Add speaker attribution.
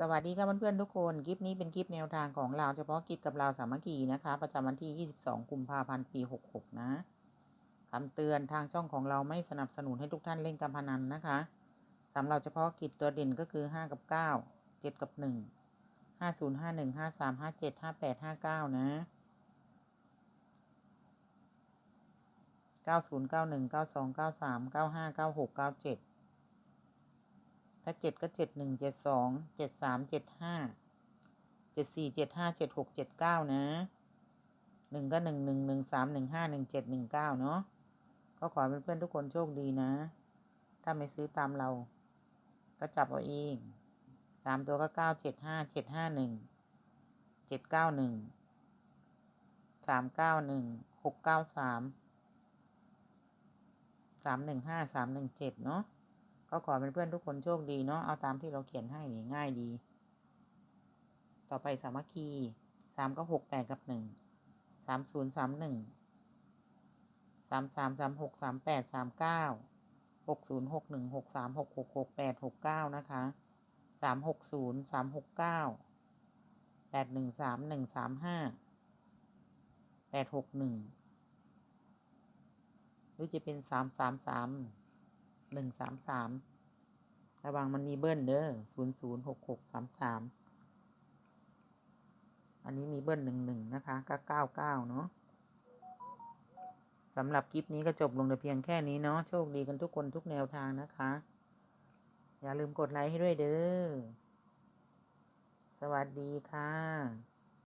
Speaker 1: สวัสดีค่ะเพื่อนๆทุกคนคลิปนี้เป็นคลิปแนวทางของเราเฉพาะกิจกับเราสามัคคีนะคะ ประจำวันที่ 22 กุมภาพันธ์ ปี 66 นะคำเตือนทางช่องของเราไม่สนับสนุนให้ทุกท่านเล่นการพนันนะคะสำหรับเฉพาะกิจตัวเด่นก็คือ 5 กับ 9 7 กับ 1 50 51 53 57 58 59 นะ 90 91 92 93 95 96 97 ถ้าเจ็ดก็เจ็ดหนึ่งเจ็ดสองเจ็ดสามเจ็ดห้าเจ็ดสี่เจ็ดห้าเจ็ดหกเจ็ดเก้านะหนึ่งก็หนึ่งหนึ่งหนึ่งสามหนึ่งห้าหนึ่งเจ็ดหนึ่งเก้าเนาะก็ขอเพื่อนๆทุกคนโชคดีนะ ถ้าไม่ซื้อตามเรา ก็จับเอาเองสามตัวก็เก้าเจ็ดห้าเจ็ดห้าหนึ่งเจ็ดเก้าหนึ่งสามเก้าหนึ่งหกเก้าสามสามหนึ่งห้าสามหนึ่งเจ็ดเนาะ ก็ขอเป็นเพื่อนทุกคนโชคดีเนาะเอาตามที่เราเขียนให้นี่ง่ายดี ต่อไปสามัคคีสามก็หกแปดกับหนึ่งสามศูนย์สามหนึ่งสามสามสามหกสามแปดสามเก้าหกศูนย์หกหนึ่งหกสามหกหกหกแปดหกเก้านะคะสามหกศูนย์สามหกเก้าแปดหนึ่งสามหนึ่งสามห้าแปดหกหนึ่งหรือจะเป็นสามสามสาม หนึ่งสามสามระวังมันมีเบิ้ลเด้อศูนย์ศูนย์หกหกสามสามอันนี้มีเบิ้ลหนึ่งหนึ่งนะคะก็เก้าเก้าเนาะสำหรับคลิปนี้ก็จบลงแต่เพียงแค่นี้เนาะโชคดีกันทุกคนทุกแนวทางนะคะ อย่าลืมกดไลค์ให้ด้วยเด้อ สวัสดีค่ะ